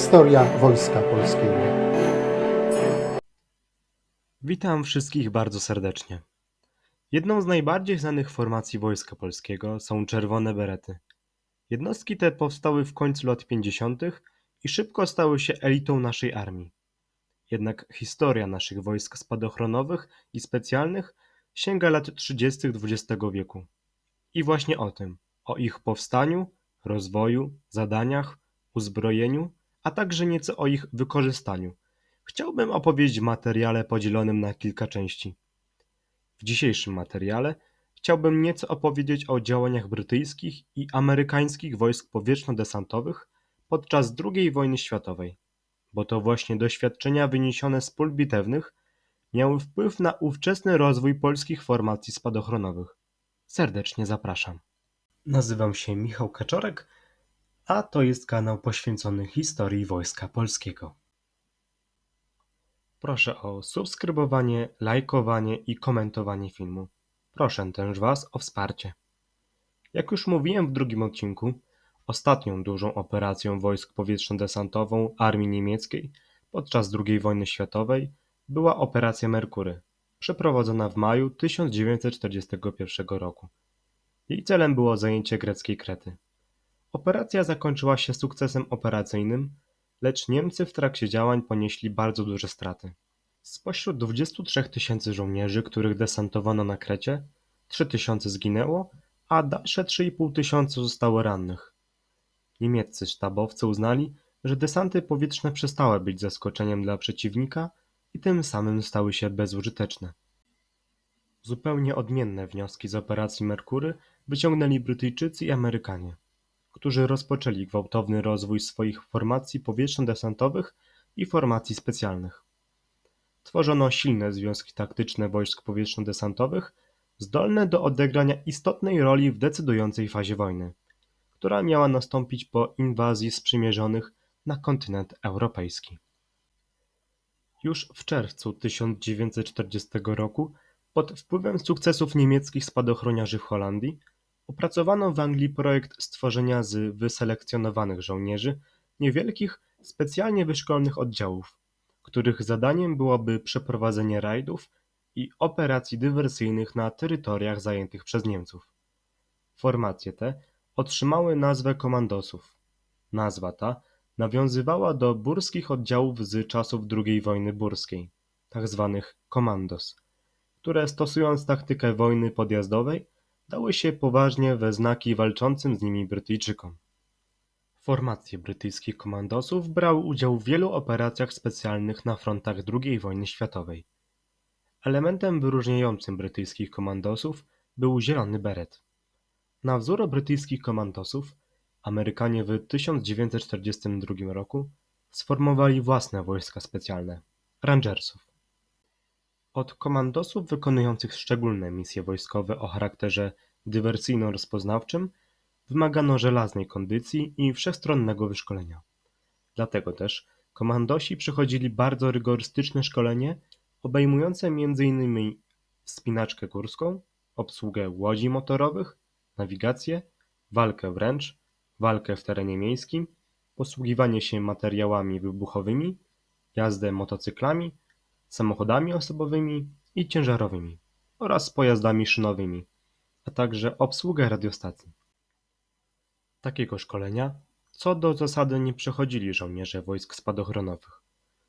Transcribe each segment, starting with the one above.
Historia Wojska Polskiego. Witam wszystkich bardzo serdecznie. Jedną z najbardziej znanych formacji Wojska Polskiego są Czerwone Berety. Jednostki te powstały w końcu lat 50. i szybko stały się elitą naszej armii. Jednak historia naszych wojsk spadochronowych i specjalnych sięga lat 30. XX wieku. I właśnie o tym, o ich powstaniu, rozwoju, zadaniach, uzbrojeniu, a także nieco o ich wykorzystaniu chciałbym opowiedzieć w materiale podzielonym na kilka części. W dzisiejszym materiale chciałbym nieco opowiedzieć o działaniach brytyjskich i amerykańskich wojsk powietrzno-desantowych podczas II wojny światowej, bo to właśnie doświadczenia wyniesione z pól bitewnych miały wpływ na ówczesny rozwój polskich formacji spadochronowych. Serdecznie zapraszam. Nazywam się Michał Kaczorek, a to jest kanał poświęcony historii Wojska Polskiego. Proszę o subskrybowanie, lajkowanie i komentowanie filmu. Proszę też Was o wsparcie. Jak już mówiłem w drugim odcinku, ostatnią dużą operacją wojsk powietrzno-desantową Armii Niemieckiej podczas II wojny światowej była Operacja Merkury, przeprowadzona w maju 1941 roku. Jej celem było zajęcie greckiej Krety. Operacja zakończyła się sukcesem operacyjnym, lecz Niemcy w trakcie działań ponieśli bardzo duże straty. Spośród 23 tysięcy żołnierzy, których desantowano na Krecie, 3 tysiące zginęło, a dalsze 3,5 tysiąca zostało rannych. Niemieccy sztabowcy uznali, że desanty powietrzne przestały być zaskoczeniem dla przeciwnika i tym samym stały się bezużyteczne. Zupełnie odmienne wnioski z operacji Merkury wyciągnęli Brytyjczycy i Amerykanie którzy rozpoczęli gwałtowny rozwój swoich formacji powietrzno-desantowych i formacji specjalnych. Tworzono silne związki taktyczne wojsk powietrzno-desantowych, zdolne do odegrania istotnej roli w decydującej fazie wojny, która miała nastąpić po inwazji sprzymierzonych na kontynent europejski. Już w czerwcu 1940 roku, pod wpływem sukcesów niemieckich spadochroniarzy w Holandii, Opracowano w Anglii projekt stworzenia z wyselekcjonowanych żołnierzy niewielkich, specjalnie wyszkolonych oddziałów, których zadaniem byłoby przeprowadzenie rajdów i operacji dywersyjnych na terytoriach zajętych przez Niemców. Formacje te otrzymały nazwę komandosów. Nazwa ta nawiązywała do burskich oddziałów z czasów II wojny burskiej, tzw. komandos, które stosując taktykę wojny podjazdowej dały się poważnie we znaki walczącym z nimi Brytyjczykom. Formacje brytyjskich komandosów brały udział w wielu operacjach specjalnych na frontach II wojny światowej. Elementem wyróżniającym brytyjskich komandosów był zielony beret. Na wzór brytyjskich komandosów Amerykanie w 1942 roku sformowali własne wojska specjalne Rangersów. Od komandosów wykonujących szczególne misje wojskowe o charakterze dywersyjno-rozpoznawczym wymagano żelaznej kondycji i wszechstronnego wyszkolenia. Dlatego też komandosi przechodzili bardzo rygorystyczne szkolenie obejmujące m.in. wspinaczkę górską, obsługę łodzi motorowych, nawigację, walkę wręcz, walkę w terenie miejskim, posługiwanie się materiałami wybuchowymi, jazdę motocyklami samochodami osobowymi i ciężarowymi oraz pojazdami szynowymi, a także obsługę radiostacji. Takiego szkolenia co do zasady nie przechodzili żołnierze wojsk spadochronowych.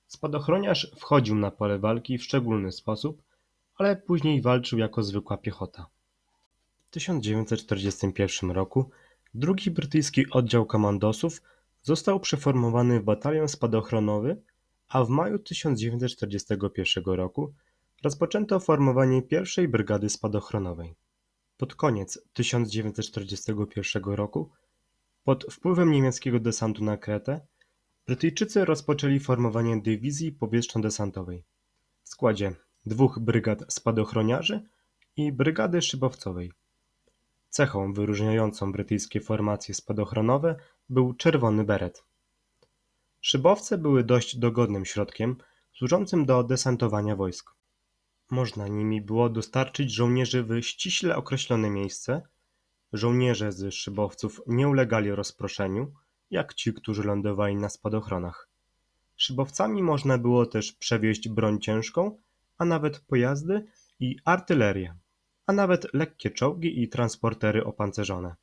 Spadochroniarz wchodził na pole walki w szczególny sposób, ale później walczył jako zwykła piechota. W 1941 roku drugi brytyjski oddział komandosów został przeformowany w batalion spadochronowy a w maju 1941 roku rozpoczęto formowanie pierwszej brygady spadochronowej. Pod koniec 1941 roku, pod wpływem niemieckiego desantu na Kretę, Brytyjczycy rozpoczęli formowanie dywizji powietrzno-desantowej w składzie dwóch brygad spadochroniarzy i brygady szybowcowej. Cechą wyróżniającą brytyjskie formacje spadochronowe był czerwony beret. Szybowce były dość dogodnym środkiem służącym do desantowania wojsk. Można nimi było dostarczyć żołnierzy w ściśle określone miejsce, żołnierze z szybowców nie ulegali rozproszeniu jak ci, którzy lądowali na spadochronach. Szybowcami można było też przewieźć broń ciężką, a nawet pojazdy i artylerię, a nawet lekkie czołgi i transportery opancerzone.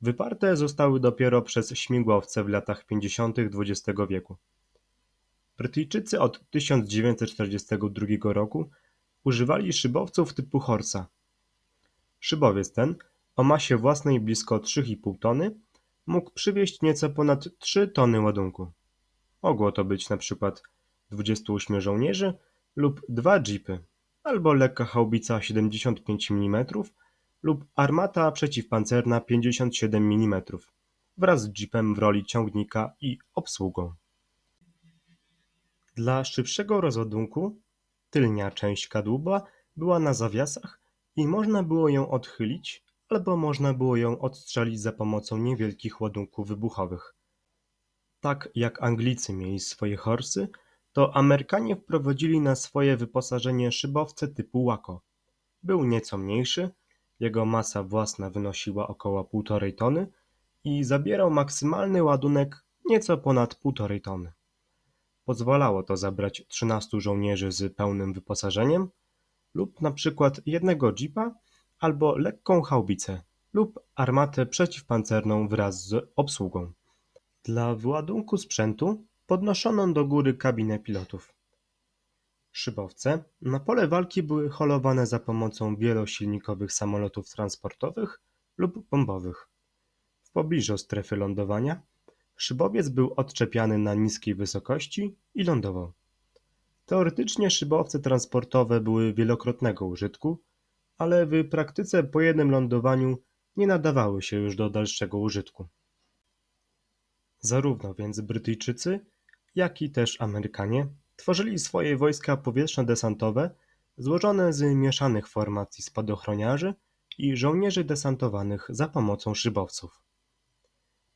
Wyparte zostały dopiero przez śmigłowce w latach 50. XX wieku. Brytyjczycy od 1942 roku używali szybowców typu Horsa. Szybowiec ten, o masie własnej blisko 3,5 tony, mógł przywieźć nieco ponad 3 tony ładunku. Mogło to być na przykład 28 żołnierzy lub dwa jeepy, albo lekka haubica 75 mm lub armata przeciwpancerna 57 mm wraz z jeepem w roli ciągnika i obsługą. Dla szybszego rozładunku tylnia część kadłuba była na zawiasach i można było ją odchylić albo można było ją odstrzelić za pomocą niewielkich ładunków wybuchowych. Tak jak Anglicy mieli swoje horsy, to Amerykanie wprowadzili na swoje wyposażenie szybowce typu Waco. Był nieco mniejszy, jego masa własna wynosiła około 1,5 tony i zabierał maksymalny ładunek nieco ponad 1,5 tony. Pozwalało to zabrać 13 żołnierzy z pełnym wyposażeniem lub na przykład jednego jeepa albo lekką haubicę lub armatę przeciwpancerną wraz z obsługą. Dla wyładunku sprzętu podnoszono do góry kabinę pilotów. Szybowce na pole walki były holowane za pomocą wielosilnikowych samolotów transportowych lub bombowych. W pobliżu strefy lądowania szybowiec był odczepiany na niskiej wysokości i lądował. Teoretycznie szybowce transportowe były wielokrotnego użytku, ale w praktyce po jednym lądowaniu nie nadawały się już do dalszego użytku. Zarówno więc Brytyjczycy, jak i też Amerykanie tworzyli swoje wojska powietrzno-desantowe złożone z mieszanych formacji spadochroniarzy i żołnierzy desantowanych za pomocą szybowców.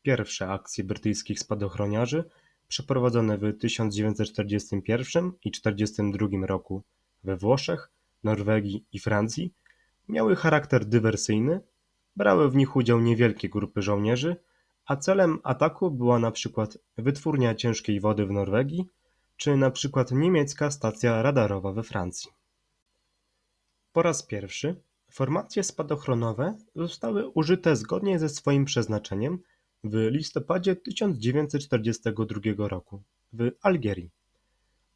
Pierwsze akcje brytyjskich spadochroniarzy przeprowadzone w 1941 i 1942 roku we Włoszech, Norwegii i Francji miały charakter dywersyjny, brały w nich udział niewielkie grupy żołnierzy, a celem ataku była na przykład wytwórnia ciężkiej wody w Norwegii czy na przykład niemiecka stacja radarowa we Francji. Po raz pierwszy formacje spadochronowe zostały użyte zgodnie ze swoim przeznaczeniem w listopadzie 1942 roku w Algierii.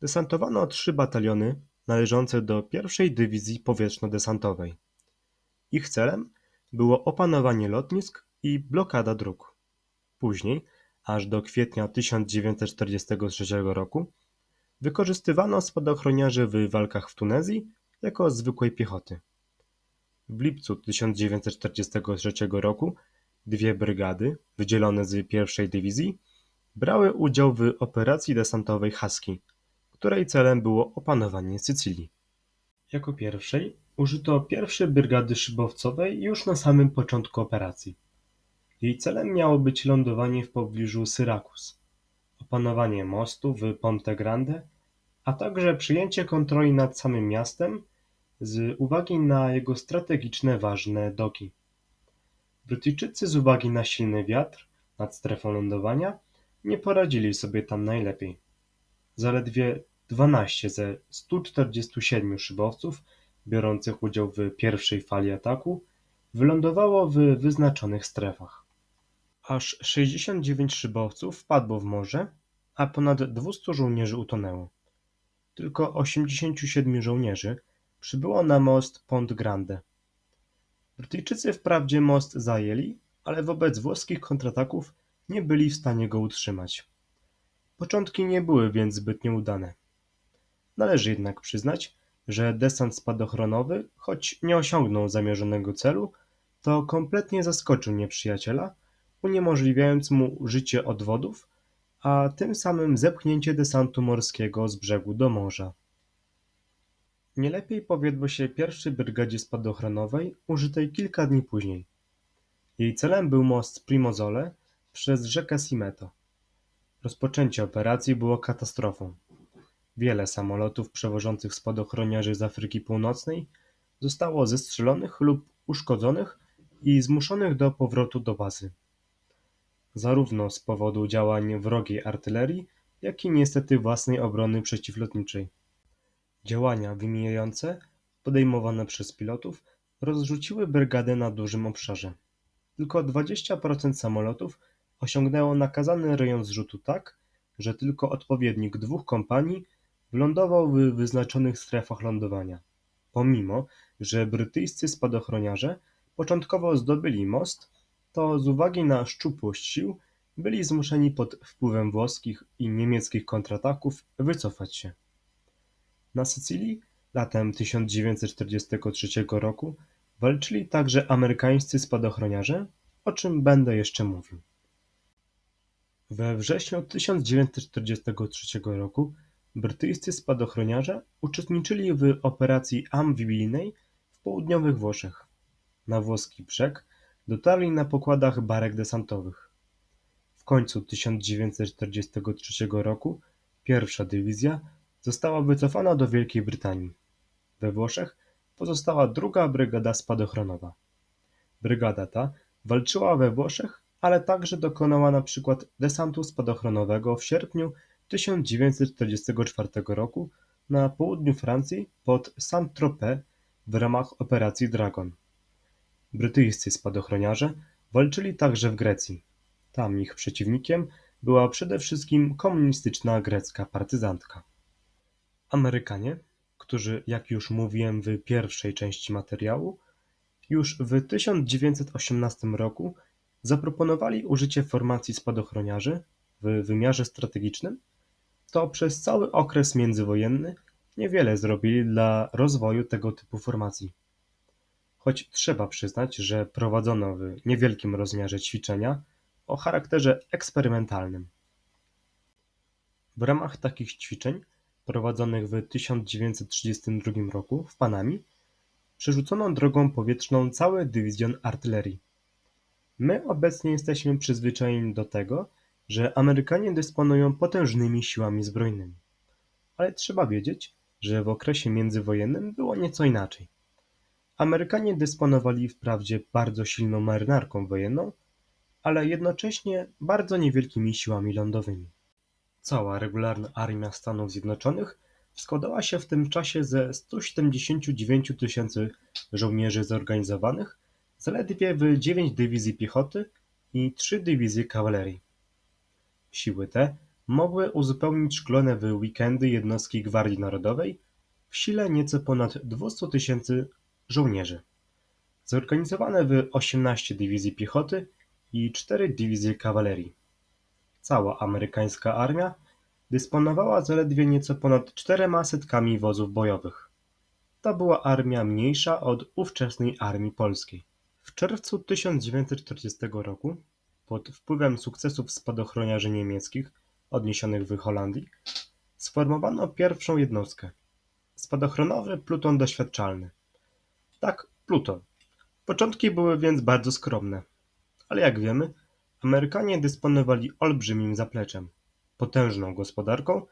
Desantowano trzy bataliony należące do pierwszej dywizji powietrzno-desantowej. Ich celem było opanowanie lotnisk i blokada dróg. Później, aż do kwietnia 1943 roku, wykorzystywano spadochroniarzy w walkach w Tunezji jako zwykłej piechoty. W lipcu 1943 roku dwie brygady, wydzielone z pierwszej dywizji, brały udział w operacji desantowej Husky, której celem było opanowanie Sycylii. Jako pierwszej użyto pierwszej brygady szybowcowej już na samym początku operacji. Jej celem miało być lądowanie w pobliżu Syrakus, opanowanie mostu w Ponte Grande, a także przyjęcie kontroli nad samym miastem z uwagi na jego strategiczne ważne doki. Brytyjczycy z uwagi na silny wiatr nad strefą lądowania nie poradzili sobie tam najlepiej. Zaledwie 12 ze 147 szybowców biorących udział w pierwszej fali ataku wylądowało w wyznaczonych strefach. Aż 69 szybowców wpadło w morze, a ponad 200 żołnierzy utonęło. Tylko 87 żołnierzy przybyło na most Pont Grande. Brytyjczycy wprawdzie most zajęli, ale wobec włoskich kontrataków nie byli w stanie go utrzymać. Początki nie były więc zbytnio udane. Należy jednak przyznać, że desant spadochronowy, choć nie osiągnął zamierzonego celu, to kompletnie zaskoczył nieprzyjaciela, uniemożliwiając mu życie odwodów, a tym samym zepchnięcie desantu morskiego z brzegu do morza. Nie lepiej powiodło się pierwszej brygadzie spadochronowej użytej kilka dni później. Jej celem był most Primozole przez rzekę Simeto. Rozpoczęcie operacji było katastrofą. Wiele samolotów przewożących spadochroniarzy z Afryki Północnej zostało zestrzelonych lub uszkodzonych i zmuszonych do powrotu do bazy. Zarówno z powodu działań wrogiej artylerii, jak i niestety własnej obrony przeciwlotniczej. Działania wymijające, podejmowane przez pilotów, rozrzuciły brygadę na dużym obszarze. Tylko 20% samolotów osiągnęło nakazany rejon zrzutu tak, że tylko odpowiednik dwóch kompanii wylądował w wyznaczonych strefach lądowania, pomimo że brytyjscy spadochroniarze początkowo zdobyli most, to z uwagi na szczupłość sił byli zmuszeni pod wpływem włoskich i niemieckich kontrataków wycofać się. Na Sycylii latem 1943 roku walczyli także amerykańscy spadochroniarze, o czym będę jeszcze mówił. We wrześniu 1943 roku brytyjscy spadochroniarze uczestniczyli w operacji amfibijnej w południowych Włoszech. Na włoski brzeg dotarli na pokładach barek desantowych. W końcu 1943 roku pierwsza dywizja została wycofana do Wielkiej Brytanii. We Włoszech pozostała druga brygada spadochronowa. Brygada ta walczyła we Włoszech, ale także dokonała na przykład desantu spadochronowego w sierpniu 1944 roku na południu Francji pod Saint-Tropez w ramach operacji Dragon. Brytyjscy spadochroniarze walczyli także w Grecji. Tam ich przeciwnikiem była przede wszystkim komunistyczna grecka partyzantka. Amerykanie, którzy, jak już mówiłem w pierwszej części materiału, już w 1918 roku zaproponowali użycie formacji spadochroniarzy w wymiarze strategicznym, to przez cały okres międzywojenny niewiele zrobili dla rozwoju tego typu formacji. Choć trzeba przyznać, że prowadzono w niewielkim rozmiarze ćwiczenia o charakterze eksperymentalnym. W ramach takich ćwiczeń prowadzonych w 1932 roku w Panami przerzucono drogą powietrzną cały dywizjon artylerii. My obecnie jesteśmy przyzwyczajeni do tego, że Amerykanie dysponują potężnymi siłami zbrojnymi. Ale trzeba wiedzieć, że w okresie międzywojennym było nieco inaczej. Amerykanie dysponowali wprawdzie bardzo silną marynarką wojenną, ale jednocześnie bardzo niewielkimi siłami lądowymi. Cała regularna armia Stanów Zjednoczonych składała się w tym czasie ze 179 tysięcy żołnierzy zorganizowanych zaledwie w 9 dywizji piechoty i 3 dywizje kawalerii. Siły te mogły uzupełnić szkolone w weekendy jednostki Gwardii Narodowej w sile nieco ponad 200 tysięcy żołnierzy, zorganizowane w 18 dywizji piechoty i 4 dywizje kawalerii. Cała amerykańska armia dysponowała zaledwie nieco ponad czterema setkami wozów bojowych. To była armia mniejsza od ówczesnej armii polskiej. W czerwcu 1940 roku, pod wpływem sukcesów spadochroniarzy niemieckich odniesionych w Holandii, sformowano pierwszą jednostkę spadochronowy pluton doświadczalny. Tak, pluton. Początki były więc bardzo skromne, ale jak wiemy, Amerykanie dysponowali olbrzymim zapleczem, potężną gospodarką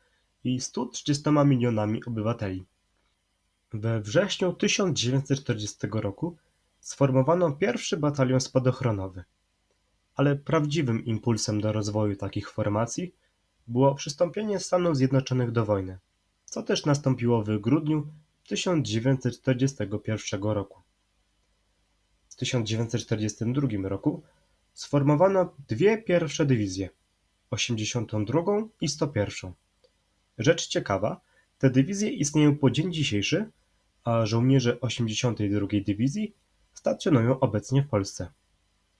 i 130 milionami obywateli. We wrześniu 1940 roku sformowano pierwszy batalion spadochronowy, ale prawdziwym impulsem do rozwoju takich formacji było przystąpienie Stanów Zjednoczonych do wojny, co też nastąpiło w grudniu 1941 roku. W 1942 roku sformowano dwie pierwsze dywizje, 82 i 101. Rzecz ciekawa, te dywizje istnieją po dzień dzisiejszy, a żołnierze 82 Dywizji stacjonują obecnie w Polsce.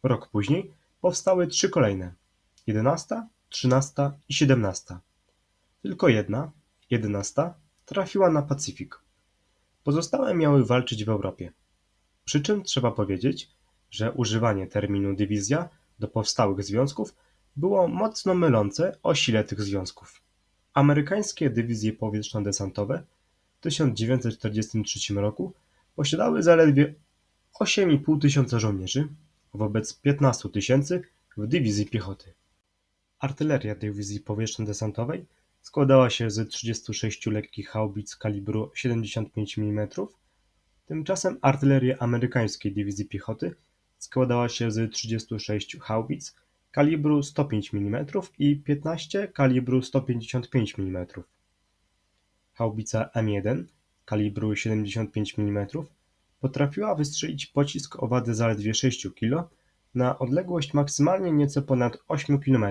Rok później powstały trzy kolejne: 11, 13 i 17. Tylko jedna, 11, trafiła na Pacyfik. Pozostałe miały walczyć w Europie. Przy czym trzeba powiedzieć, że używanie terminu dywizja do powstałych związków było mocno mylące o sile tych związków. Amerykańskie dywizje powietrzno-desantowe w 1943 roku posiadały zaledwie 8,5 tysiąca żołnierzy wobec 15 tysięcy w dywizji piechoty. Artyleria dywizji powietrzno-desantowej składała się z 36 lekkich haubic kalibru 75 mm, tymczasem artyleria amerykańskiej dywizji piechoty składała się z 36 haubic kalibru 105 mm i 15 kalibru 155 mm. Haubica M1 kalibru 75 mm potrafiła wystrzelić pocisk o wadze zaledwie 6 kg na odległość maksymalnie nieco ponad 8 km.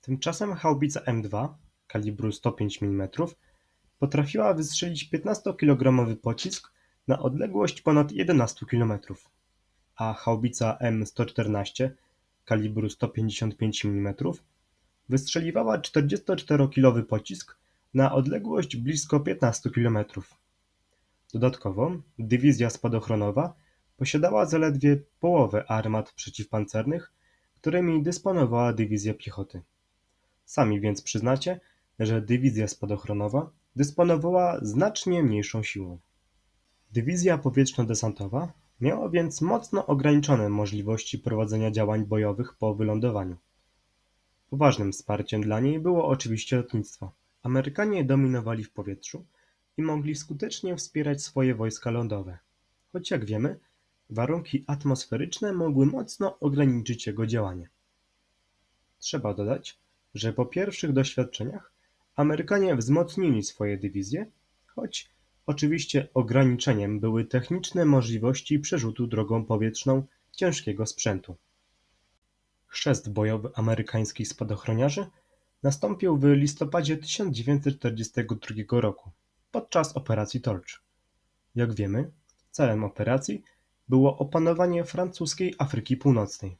Tymczasem haubica M2 kalibru 105 mm potrafiła wystrzelić 15-kilogramowy pocisk na odległość ponad 11 km, a haubica M114 kalibru 155 mm wystrzeliwała 44-kilowy pocisk na odległość blisko 15 km. Dodatkowo dywizja spadochronowa posiadała zaledwie połowę armat przeciwpancernych, którymi dysponowała dywizja piechoty. Sami więc przyznacie, że dywizja spadochronowa dysponowała znacznie mniejszą siłą. Dywizja powietrzno-desantowa miała więc mocno ograniczone możliwości prowadzenia działań bojowych po wylądowaniu. Poważnym wsparciem dla niej było oczywiście lotnictwo. Amerykanie dominowali w powietrzu i mogli skutecznie wspierać swoje wojska lądowe, choć jak wiemy, warunki atmosferyczne mogły mocno ograniczyć jego działanie. Trzeba dodać, że po pierwszych doświadczeniach Amerykanie wzmocnili swoje dywizje, choć oczywiście ograniczeniem były techniczne możliwości przerzutu drogą powietrzną ciężkiego sprzętu. Chrzest bojowy amerykańskich spadochroniarzy nastąpił w listopadzie 1942 roku podczas operacji Torch. Jak wiemy, celem operacji było opanowanie francuskiej Afryki Północnej.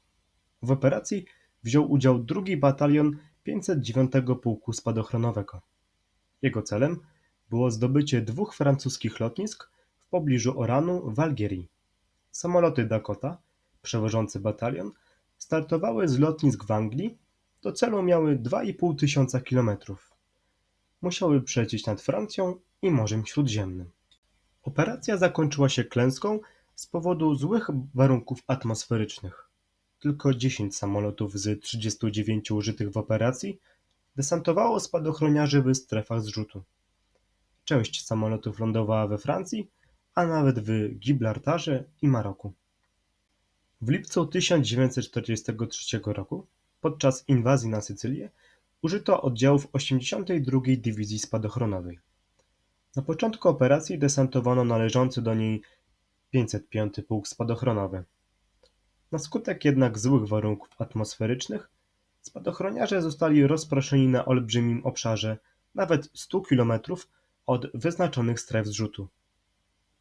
W operacji wziął udział drugi batalion 509 Pułku Spadochronowego. Jego celem było zdobycie dwóch francuskich lotnisk w pobliżu Oranu w Algierii. Samoloty Dakota, przewożące batalion, startowały z lotnisk w Anglii, do celu miały 2,5 tysiąca kilometrów. Musiały przejść nad Francją i Morzem Śródziemnym. Operacja zakończyła się klęską z powodu złych warunków atmosferycznych. Tylko 10 samolotów z 39 użytych w operacji desantowało spadochroniarzy w strefach zrzutu. Część samolotów lądowała we Francji, a nawet w Gibraltarze i Maroku. W lipcu 1943 roku, podczas inwazji na Sycylię, użyto oddziałów 82 Dywizji Spadochronowej. Na początku operacji desantowano należący do niej 505 Pułk Spadochronowy. Na skutek jednak złych warunków atmosferycznych spadochroniarze zostali rozproszeni na olbrzymim obszarze nawet 100 km od wyznaczonych stref zrzutu.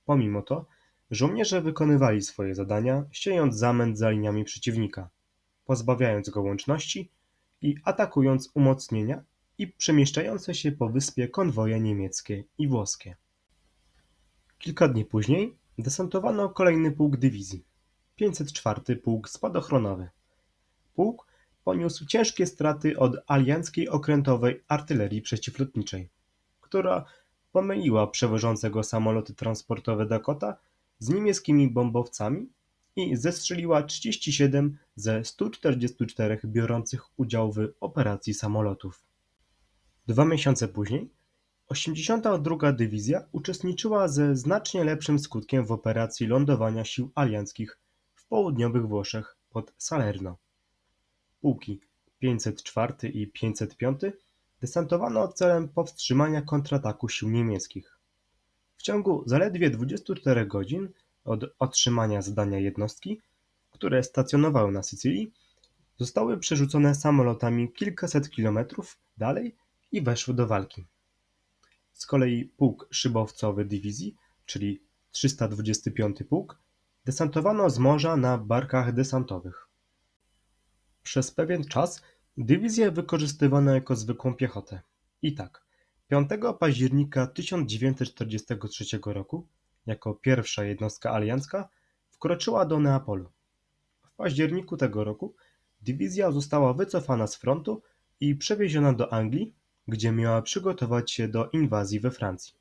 Pomimo to żołnierze wykonywali swoje zadania, siejąc zamęt za liniami przeciwnika, pozbawiając go łączności i atakując umocnienia i przemieszczające się po wyspie konwoje niemieckie i włoskie. Kilka dni później desantowano kolejny pułk dywizji, 504 Pułk Spadochronowy. Pułk poniósł ciężkie straty od alianckiej okrętowej artylerii przeciwlotniczej, która pomyliła przewożącego samoloty transportowe Dakota z niemieckimi bombowcami i zestrzeliła 37 ze 144 biorących udział w operacji samolotów. Dwa miesiące później 82. Dywizja uczestniczyła ze znacznie lepszym skutkiem w operacji lądowania sił alianckich południowych Włoszech pod Salerno. Pułki 504 i 505 desantowano celem powstrzymania kontrataku sił niemieckich. W ciągu zaledwie 24 godzin od otrzymania zadania jednostki, które stacjonowały na Sycylii, zostały przerzucone samolotami kilkaset kilometrów dalej i weszły do walki. Z kolei pułk szybowcowy dywizji, czyli 325 pułk, desantowano z morza na barkach desantowych. Przez pewien czas dywizję wykorzystywano jako zwykłą piechotę. I tak, 5 października 1943 roku, jako pierwsza jednostka aliancka, wkroczyła do Neapolu. W październiku tego roku dywizja została wycofana z frontu i przewieziona do Anglii, gdzie miała przygotować się do inwazji we Francji.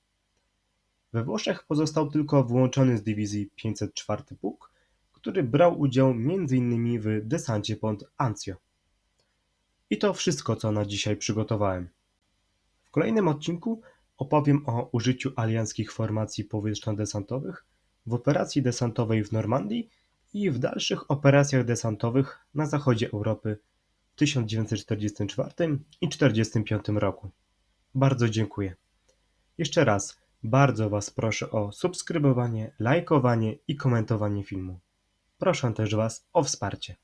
We Włoszech pozostał tylko włączony z dywizji 504 Pułk, który brał udział m.in. w desancie pod Anzio. I to wszystko, co na dzisiaj przygotowałem. W kolejnym odcinku opowiem o użyciu alianckich formacji powietrzno-desantowych w operacji desantowej w Normandii i w dalszych operacjach desantowych na zachodzie Europy 1944 i 1945 roku. Bardzo dziękuję. Jeszcze raz bardzo Was proszę o subskrybowanie, lajkowanie i komentowanie filmu. Proszę też Was o wsparcie.